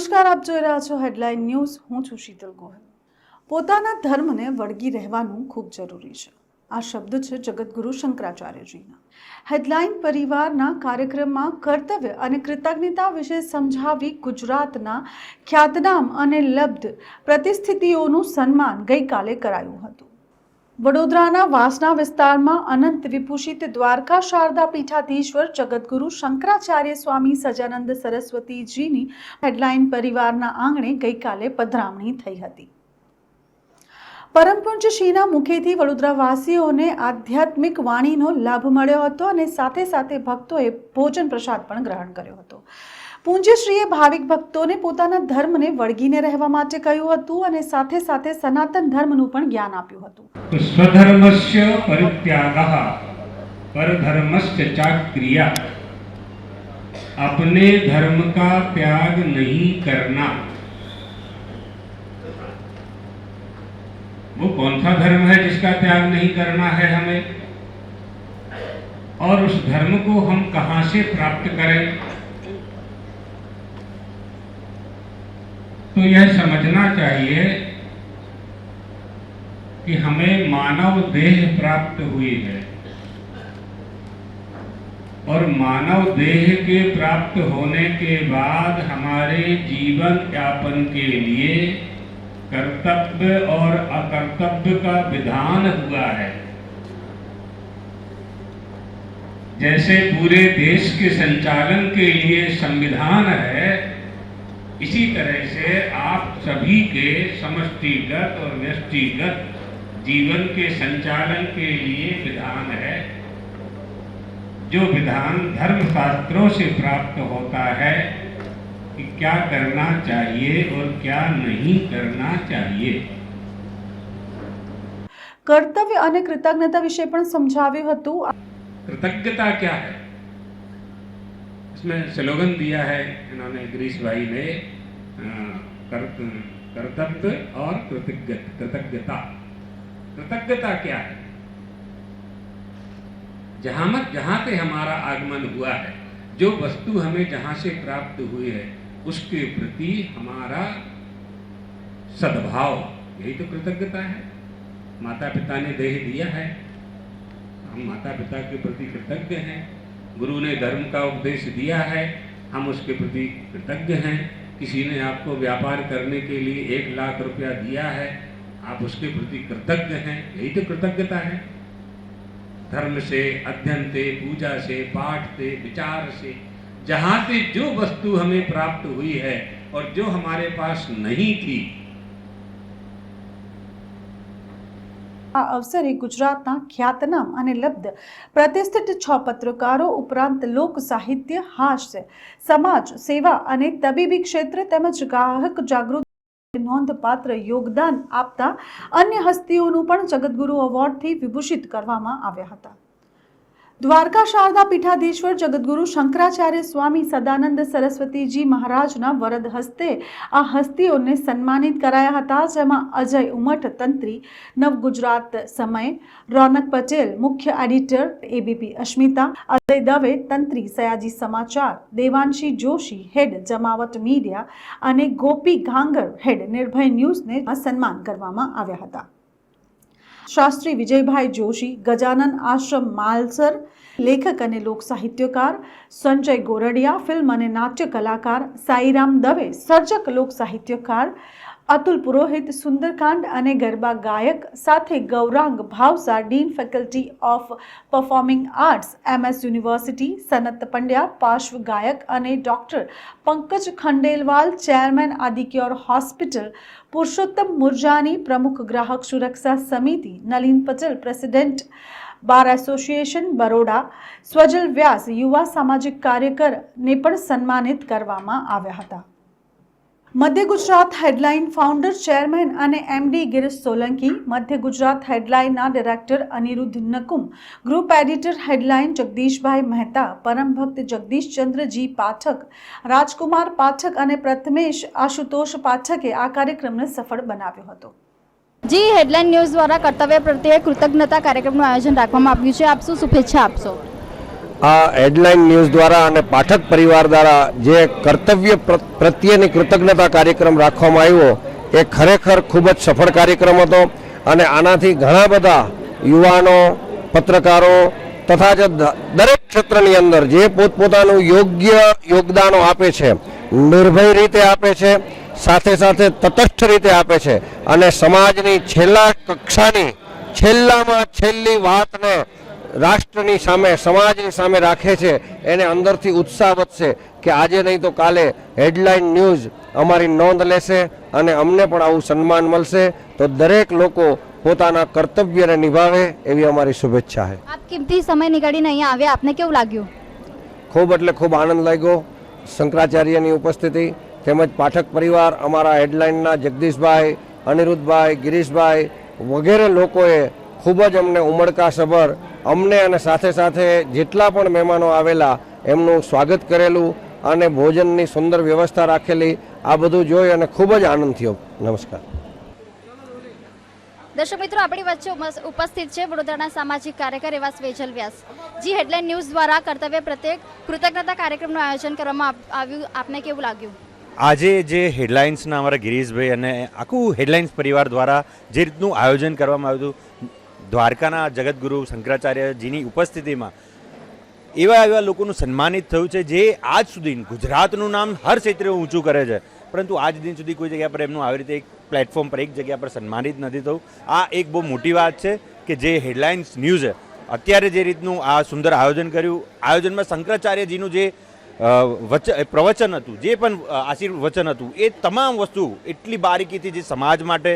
નમસ્કાર, આપ જોઈ રહ્યા છો હેડલાઇન ન્યૂઝ હું છું શીતલ ગોહિલ. પોતાના ધર્મને વળગી રહેવાનું ખૂબ જરૂરી છે. આ શબ્દ છે જગતગુરુ શંકરાચાર્યજીના. હેડલાઇન પરિવારના કાર્યક્રમમાં કર્તવ્ય અને કૃતજ્ઞતા વિશે સમજાવી ગુજરાતના ખ્યાતનામ અને લબ્ધ પ્રતિસ્થિતિઓનું સન્માન ગઈકાલે કરાયું હતું. વડોદરાના વાસના વિસ્તારમાં અનંત વિભૂષિત દ્વારકા શારદા પીઠાધીશ્વર જગતગુરુ શંકરાચાર્ય સ્વામી સજાનંદ સરસ્વતીજીની હેડલાઇન પરિવારના આંગણે ગઈકાલે પધરામણી થઈ હતી. પરમપુંજ શ્રીના મુખેથી વડોદરાવાસીઓને આધ્યાત્મિક વાણીનો લાભ મળ્યો હતો અને સાથે સાથે ભક્તોએ ભોજન પ્રસાદ પણ ગ્રહણ કર્યો હતો. પૂજ્યશ્રીએ ભાવિક ભક્તોને પોતાના ધર્મને વળગીને રહેવા માટે કહ્યું હતું અને સાથે સાથે સનાતન ધર્મનું પણ જ્ઞાન આપ્યું હતું तो स्वधर्मस्य परित्यागः परधर्मस्य चाक्रिया अपने धर्म का त्याग नहीं करना वो कौन सा धर्म है जिसका त्याग नहीं करना है हमें और उस धर्म को हम कहां से प्राप्त करें तो यह समझना चाहिए कि हमें मानव देह प्राप्त हुई है। और मानव देह के प्राप्त होने के बाद हमारे जीवन यापन के लिए कर्तव्य और अकर्तव्य का विधान हुआ है। जैसे पूरे देश के संचालन के लिए संविधान है इसी तरह से आप सभी के समष्टिगत और व्यष्टिगत जीवन के संचालन के लिए विधान है जो विधान धर्म शास्त्रों से प्राप्त होता है कि क्या करना चाहिए और क्या नहीं करना चाहिए કર્તવ્ય અને કૃતજ્ઞતા વિશે પણ સમજાવ્યું હતું कृतज्ञता क्या है इसमें स्लोगन दिया है, इन्होंने गिरीश भाई ने कर्तव्य और कृतज्ञ, कृतज्ञता। कृतज्ञता क्या है? जहाँ मत, जहाँ पे हमारा आगमन हुआ है, जो वस्तु हमें जहाँ से प्राप्त हुई है, उसके प्रति हमारा सद्भाव। यही तो कृतज्ञता है। माता पिता ने देह दिया है। हम माता पिता के प्रति कृतज्ञ हैं। गुरु ने धर्म का उपदेश दिया है, हम उसके प्रति कृतज्ञ हैं। किसी ने आपको व्यापार करने के लिए एक लाख रुपया दिया है, आप उसके प्रति कृतज्ञ हैं। यही तो कृतज्ञता है। धर्म से, अध्ययन से, पूजा से, पाठ से, विचार से, जहाँ से जो वस्तु हमें प्राप्त हुई है और जो हमारे पास नहीं थी આ અવસરે ગુજરાતના ખ્યાતનામ અને લબ્ધ પ્રતિષ્ઠિત છ પત્રકારો ઉપરાંત લોક સાહિત્ય, હાસ્ય, સમાજ, સેવા અને તબીબી ક્ષેત્ર તેમજ ગ્રાહક જાગૃતિ નોંધપાત્ર યોગદાન આપતા અન્ય હસ્તીઓનું પણ જગતગુરુ એવોર્ડથી વિભૂષિત કરવામાં આવ્યા હતા. દ્વારકા શારદા પીઠાધીશ્વર જગદગુરુ શંકરાચાર્ય સ્વામી સદાનંદ સરસ્વતીજી મહારાજના વરદ હસ્તે આ હસ્તીઓને સન્માનિત કરાયા હતા, જેમાં અજય ઉમઠ તંત્રી, નવ ગુજરાત સમય, રોનક પટેલ, મુખ્ય એડિટર, એબીપી અશ્મિતા, અજય દવે, તંત્રી, સયાજી સમાચાર, દેવાંશી જોશી, હેડ જમાવટ મીડિયા અને ગોપી ઘાંગર હેડ નિર્ભય ન્યૂઝને સન્માન કરવામાં આવ્યા હતા. શાસ્ત્રી વિજયભાઈ જોશી, ગજાનન આશ્રમ માલસર, લેખક અને લોક સાહિત્યકાર સંજય ગોરડિયા, ફિલ્મ અને નાટ્ય કલાકાર સાઈરામ દવે, સર્જક લોક સાહિત્યકાર અતુલ પુરોહિત, સુંદરકાંડ અને ગરબા ગાયક સાથે Gaurang Bhavsar dean faculty of performing arts, MS university, Sanat Pandya, પાર્શ્વ ગાયક અને doctor Pankaj Khandelwal, chairman Adicure hospital, Purushottam Murjani પ્રમુખ ગ્રાહક સુરક્ષા સમિતિ, Nalin Patel president, bar association, Baroda, Swajal Vyas યુવા સામાજિક કાર્યકરને પણ સન્માનિત કરવામાં આવ્યા હતા. Madhya Gujarat headline founder chairman અને MD Girish Solanki, Madhya Gujarat હેડલાઇનના director Aniruddh Nakum, group editor headline Jagdishbhai Mehta પરમભક્ત Jagdishchandraji Pathak, રાજકુમાર પાઠક અને પ્રથમેશ આશુતોષ પાઠકે આ કાર્યક્રમને સફળ બનાવ્યો હતો. જી, હેડલાઇન ન્યૂઝ દ્વારા કર્તવ્ય પ્રત્યે કૃતજ્ઞતા કાર્યક્રમનું આયોજન રાખવામાં આવ્યું છે. આપશો શુભેચ્છા આપશો. આ હેડલાઇન ન્યૂઝ દ્વારા અને પાઠક પરિવાર દ્વારા જે કર્તવ્ય પ્ર- પ્રત્યેની કૃતજ્ઞતા કાર્યક્રમ રાખવામાં આવ્યો, એ ખરેખર ખૂબ જ સફળ કાર્યક્રમ હતો અને આનાથી ઘણા બધા યુવાનો, પત્રકારો તથા જ દરેક ક્ષેત્રની અંદર જે પોતપોતાનું યોગ્ય યોગદાનો આપે છે, નિર્ભય રીતે આપે છે, સાથે સાથે તટસ્થ રીતે આપે છે અને સમાજની છેલ્લા કક્ષાની, છેલ્લામાં છેલ્લી વાતને રાષ્ટ્રની સામે સમાજની સામે રાખે છે એને અંદરથી ઉત્સાહ વધશે કે આજે નહીં તો કાલે હેડલાઇન ન્યૂઝ અમારી નોંધ લેશે અને અમને પણ આવું સન્માન મળશે. તો દરેક લોકો પોતાના કર્તવ્યને નિભાવે એવી અમારી શુભેચ્છા છે. આપ કિંમતી સમય નીકળીને અહીંયા આવ્યા આપને કેવું લાગ્યું? ખૂબ એટલે ખૂબ આનંદ લાગ્યો. શંકરાચાર્યની ઉપસ્થિતિ તેમજ પાઠક પરિવાર અમારા હેડલાઇનના જગદીશભાઈ અનિરુદ્ધભાઈ ગિરીશભાઈ વગેરે લોકોએ ખૂબ જ અમને ઉમળકાસભર અમને અને સાથે સાથે જેટલા પણ મહેમાનો આવેલા એમનું સ્વાગત કરેલું અને ભોજનની સુંદર વ્યવસ્થા રાખેલી આ બધું જોઈ અને ખૂબ જ આનંદ થયો. નમસ્કાર. દર્શક મિત્રો આપણી વચ્ચે ઉપસ્થિત છે વડોદરાના સામાજિક કાર્યકર એવા સ્વેજલ વ્યાસ. જી હેડલાઇન ન્યૂઝ દ્વારા કર્તવ્ય પ્રત્યે કૃતજ્ઞતા કાર્યક્રમનું આયોજન કરવામાં આવ્યું. આપને કેવું લાગ્યું? આજે જે હેડલાઇન્સના અમારા ગિરીશભાઈ અને આખું હેડલાઇન્સ પરિવાર દ્વારા જે રીતનું આયોજન કરવામાં આવ્યું હતું દ્વારકાના જગતગુરુ શંકરાચાર્યજીની ઉપસ્થિતિમાં એવા એવા લોકોનું સન્માનિત થયું છે જે આજ સુધી ગુજરાતનું નામ હર ક્ષેત્રે ઊંચું કરે છે. પરંતુ આજ દિન સુધી કોઈ જગ્યા પર એમનું આવી રીતે એક પ્લેટફોર્મ પર, એક જગ્યા પર સન્માનિત નથી થયું. આ એક બહુ મોટી વાત છે કે જે હેડલાઇન્સ ન્યૂઝ અત્યારે જે રીતનું આ સુંદર આયોજન કર્યું, આયોજનમાં શંકરાચાર્યજીનું જે વચન પ્રવચન હતું, જે પણ આશીર્વચન હતું, એ તમામ વસ્તુ એટલી બારીકીથી જે સમાજ માટે,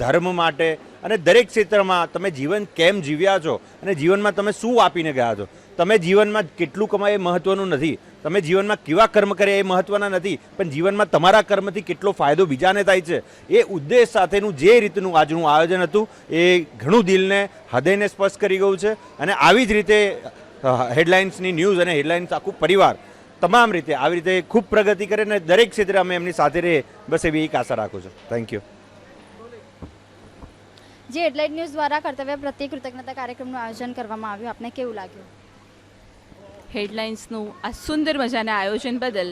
ધર્મ માટે અને દરેક ક્ષેત્રમાં તમે જીવન કેમ જીવ્યા છો? અને જીવનમાં તમે શું આપીને ગયા છો? તમે જીવનમાં કેટલું કમાય એ મહત્વનું નથી. તમે જીવનમાં કેવા કર્મ કર્યા એ મહત્વના નથી. પણ જીવનમાં તમારા કર્મથી કેટલો ફાયદો બીજાને થાય છે? એ ઉદ્દેશ સાથેનું જે રીતનું આજનું આયોજન હતું, એ ઘણું દિલને, હૃદયને સ્પર્શ કરી ગયું છે. અને આવી જ રીતે હેડલાઇન્સની ન્યૂઝ અને હેડલાઇન્સ આખું પરિવાર તમામ રીતે આવી રીતે ખૂબ પ્રગતિ કરે અને દરેક ક્ષેત્રે અમે એમની સાથે રહીએ. બસ એવી એક આશા રાખું છું. થેન્ક યુ જે હેડલાઇન ન્યૂઝ દ્વારા કર્તવ્ય પ્રત્યે કૃતજ્ઞતા કાર્યક્રમનું આયોજન કરવામાં આવ્યું. આપને કેવું લાગ્યું? હેડલાઇન્સનું આ સુંદર મજાના આયોજન બદલ,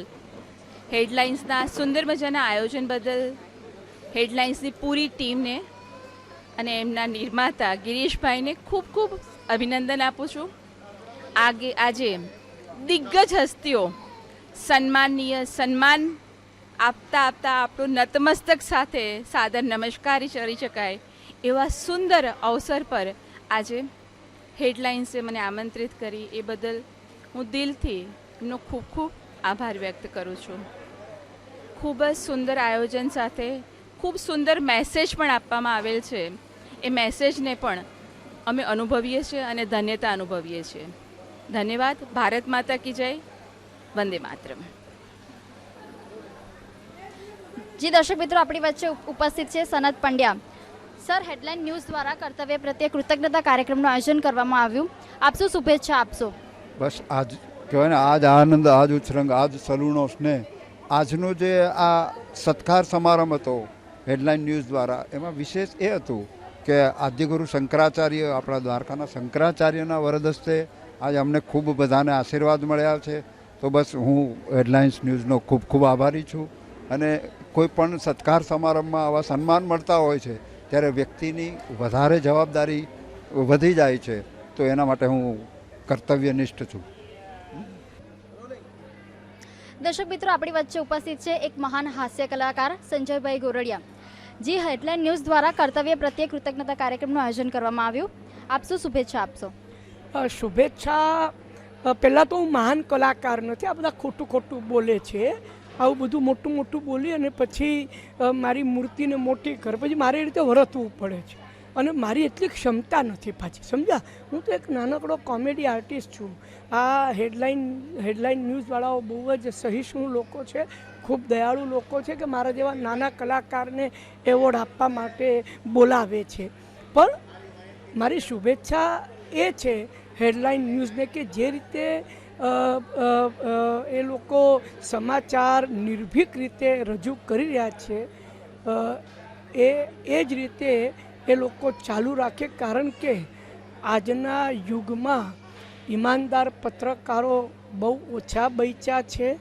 હેડલાઇન્સના સુંદર મજાના આયોજન બદલ, હેડલાઇન્સની પૂરી ટીમને અને એમના નિર્માતા ગિરીશભાઈને ખૂબ ખૂબ અભિનંદન આપું છું. આગે, આજે દિગ્ગજ હસ્તીઓ સન્માનીય સન્માન આપતા આપતા આપણું નતમસ્તક સાથે સાદર નમસ્કારી કરી શકાય. એવા સુંદર અવસર પર આજે હેડલાઇન્સે મને આમંત્રિત કરી, એ બદલ હું દિલથી એમનો ખૂબ ખૂબ આભાર વ્યક્ત કરું છું. ખૂબ જ સુંદર આયોજન સાથે ખૂબ સુંદર મેસેજ પણ આપવામાં આવેલ છે. એ મેસેજને પણ અમે અનુભવીએ છીએ અને ધન્યતા અનુભવીએ છીએ. ધન્યવાદ. ભારત માતા કી જય. વંદે માતરમ. જી દર્શક મિત્રો, આપણી વચ્ચે ઉપસ્થિત છે Sanat Pandya. Sir headline news દ્વારા કર્તવ્ય પ્રત્યે કૃતજ્ઞતા કાર્યક્રમનું આયોજન કરવામાં આવ્યું. આપ શું શુભેચ્છા આપશો? બસ આજ, કહેવાય ને, આજ આનંદ, આજ ઉછરંગ, આજ સલૂણો સ્નેહ, આજનો જે આ સત્કાર સમારંભ હતો હેડલાઇન ન્યૂઝ દ્વારા, એમાં વિશેષ એ હતું કે આદ્યગુરુ શંકરાચાર્ય, આપણા દ્વારકાના શંકરાચાર્યના વરદ હસ્તે આજે અમને ખૂબ બધાને આશીર્વાદ મળ્યા છે. તો બસ હું હેડલાઇન્સ ન્યૂઝનો ખૂબ ખૂબ આભારી છું. અને કોઈ પણ સત્કાર સમારંભમાં આવા સન્માન મળતા હોય છે ત્યારે વ્યક્તિની વધારે જવાબદારી વધી જાય છે તો એના માટે હું કર્તવ્યનિષ્ઠ છું. દર્શક મિત્રો આપણી વચ્ચે ઉપસ્થિત છે એક મહાન હાસ્ય કલાકાર સંજયભાઈ ગોરડિયા. જે હેડલાઇન ન્યૂઝ દ્વારા કર્તવ્ય પ્રત્યે કૃતજ્ઞતા કાર્યક્રમનું આયોજન કરવામાં આવ્યું. આપ શું શુભેચ્છા આપશો? શુભેચ્છા. પહેલાં તો હું મહાન કલાકાર નથી આ બધા ખોટું ખોટું બોલે છે. આવું બધું મોટું મોટું બોલી અને પછી મારી મૂર્તિને મોટી કર, પછી મારે એ રીતે વર્તવું પડે છે. અને મારી એટલી ક્ષમતા નથી પાછી. સમજ્યા? હું તો એક નાનકડો કોમેડી આર્ટિસ્ટ છું. આ હેડલાઇન હેડલાઇન ન્યૂઝવાળાઓ બહુ જ સહિષ્ણુ લોકો છે. ખૂબ દયાળુ લોકો છે કે મારા જેવા નાના કલાકારને એવોર્ડ આપવા માટે બોલાવે છે. પણ મારી શુભેચ્છા એ છે હેડલાઇન ન્યૂઝને કે જે રીતે એ લોકો સમાચાર નિર્ભીક રીતે રજૂ કરી રહ્યા છે. એ એ જ રીતે એ લોકો ચાલુ રાખે કારણ કે આજના યુગમાં ઈમાનદાર પત્રકારો બહુ ઓછા બચ્યા છે.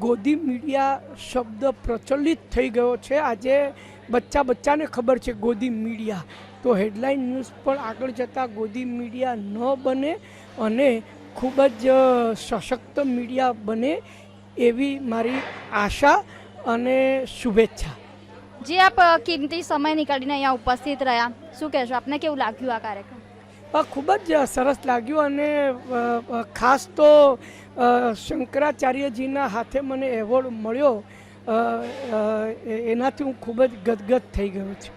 ગોદી મીડિયા શબ્દ પ્રચલિત થઈ ગયો છે. આજે બચ્ચા બચ્ચાને ખબર છે ગોદી મીડિયા. તો હેડલાઇન ન્યૂઝ પણ આગળ જતાં ગોદી મીડિયા ન બને અને ખૂબ જ સશક્ત મીડિયા બને એવી મારી આશા અને શુભેચ્છા. જે આપ કિંમતી સમય નીકાળીને અહીંયા ઉપસ્થિત રહ્યા. શું કહેશો? આપને કેવું લાગ્યું આ કાર્યક્રમ? ખૂબ જ સરસ લાગ્યું અને ખાસ તો શંકરાચાર્યજીના હાથે મને એવોર્ડ મળ્યો. એનાથી હું ખૂબ જ ગદગદ થઈ ગયો છું.